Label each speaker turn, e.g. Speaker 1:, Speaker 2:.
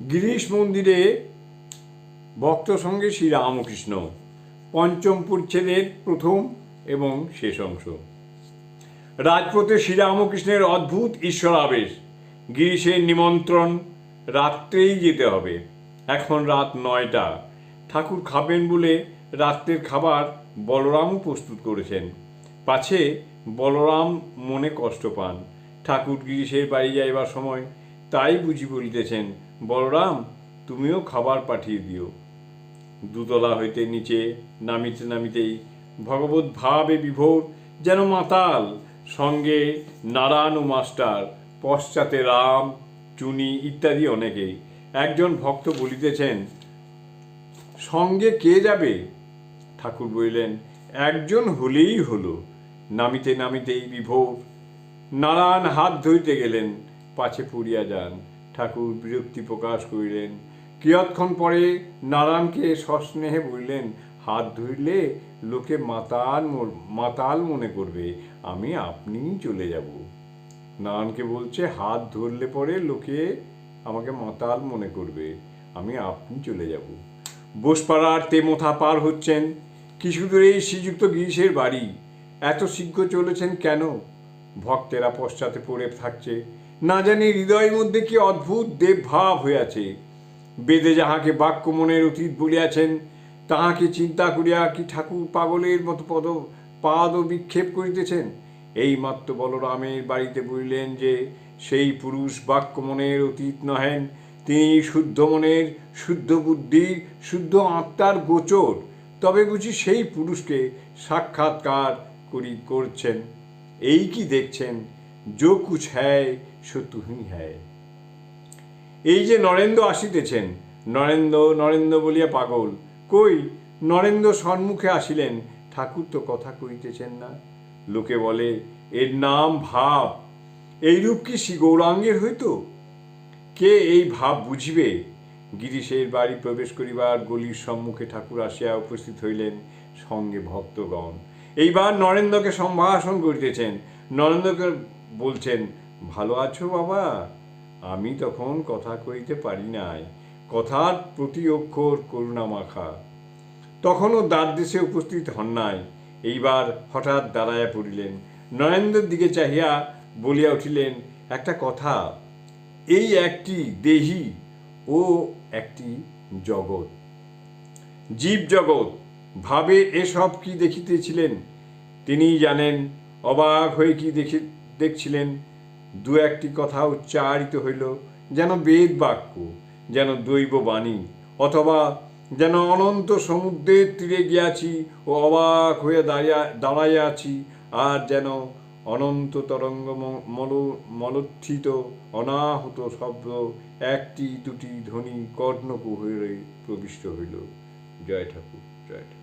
Speaker 1: গিরিশ মন্দিরে ভক্ত সঙ্গে শ্রী রামকৃষ্ণ পঞ্চম পরিচ্ছেদের প্রথম এবং শেষ অংশ। রাজপথে শ্রীরামকৃষ্ণের অদ্ভুত ঈশ্বর আবেশ গিরিশের নিমন্ত্রণ, রাত্রেই যেতে হবে। এখন রাত নয়টা। ঠাকুর খাবেন বলে রাত্রের খাবার বলরামও প্রস্তুত করেছেন। পাছে বলরাম মনে কষ্ট পান। ঠাকুর গিরিশের বাড়ি যাইবার সময় তাই বুঝি বলিতেছেন বলরাম, তুমিও খাবার পাঠিয়ে দিও। দুতলা হইতে নিচে নামিতে নামিতেই ভগবত ভাবে বিভোর যেন মাতাল। সঙ্গে নারায়ণ ও মাস্টার, পশ্চাতে রাম, চুনি ইত্যাদি অনেকেই। একজন ভক্ত বলিতেছেন, সঙ্গে কে যাবে? ঠাকুর বলিলেন, একজন হলেই হলো। নামিতে নামিতেই বিভোর, নারায়ণ হাত ধরিতে গেলেন, পাছে পড়িয়া যান। ঠাকুর বিরক্তি প্রকাশ করিলেন। কিয়ৎক্ষণ পরে নারায়ণকে সস্নেহে বললেন, হাত ধরলে লোকে মাতাল মাতাল মনে করবে, আমি আপনিই চলে যাব। নারায়ণকে বলছে, হাত ধরলে পরে লোকে আমাকে মাতাল মনে করবে, আমি আপনি চলে যাব। বোসপাড়ার তেমোথা পার হচ্ছেন। কিছু দূরেই শ্রীযুক্ত গিরিশের বাড়ি। এত শীঘ্র চলেছেন কেন? ভক্তেরা পশ্চাতে পড়ে থাকছে। না জানি হৃদয়ের মধ্যে কি অদ্ভুত দেবভাব হইয়াছে। বেদে যাহাকে বাক্য মনের অতীত বলিয়াছেন, তাহাকে চিন্তা করিয়া কি ঠাকুর পাগলের মতো পদ, পাদ বিক্ষেপ করিতেছেন? এই মাত্র বলরামের বাড়িতে বলিলেন যে, সেই পুরুষ বাক্য মনের অতীত নহেন, তিনি শুদ্ধ মনের, শুদ্ধ বুদ্ধির, শুদ্ধ আত্মার গোচর। তবে বুঝি সেই পুরুষকে সাক্ষাৎকার করি করছেন। এই কি দেখছেন? যো কুছ হ্যায় তুহি হ্যায়। এই যে নরেন্দ্র আসিতেছেন, নরেন্দ্র নরেন্দ্র বলিয়া পাগল, কই নরেন্দ্র সম্মুখে আসিলেন, ঠাকুর তো কথা কইতেছেন না। লোকে বলে, এর নাম ভাব, এইরূপ কি শ্রী গৌরাঙ্গের হইতো? কে এই ভাব বুঝিবে? গিরিশের বাড়ি প্রবেশ করিবার গলির সম্মুখে ঠাকুর আসিয়া উপস্থিত হইলেন সঙ্গে ভক্তগণ। এইবার নরেন্দ্রকে সম্ভাষণ করিতেছেন। নরেন্দ্রকে বলছেন ভালো আছো বাবা? আমি তখন কথা কইতে পারি নাই। কথার প্রতি অক্ষর করুণা মাখা তখনও দ্বারদেশে উপস্থিত হন নাই। এইবার হঠাৎ দাঁড়াইয়া পড়িলেন। নরেন্দ্রের দিকে চাহিয়া বলিয়া উঠিলেন, একটা কথা, এই একটি দেহি ও একটি জগৎ। জীব জগৎ, ভাবে এসব কি দেখিতেছিলেন? তিনি জানেন, অবাক হয়ে কি দেখি, দেখছিলেন। দু একটি কথা উচ্চারিত হইল, যেন বেদ বাক্য যেন দৈব বাণী অথবা যেন অনন্ত সমুদ্রের তীরে গিয়াছি ও অবাক হয়ে দাঁড়িয়া, দাঁড়াইয়া আছি, আর যেন অনন্ত তরঙ্গ মল, মলোত্থিত অনাহত শব্দ একটি দুটি ধ্বনি কর্ণকু হয়ে প্রবিষ্ট হইল। জয় ঠাকুর জয় ঠাকুর।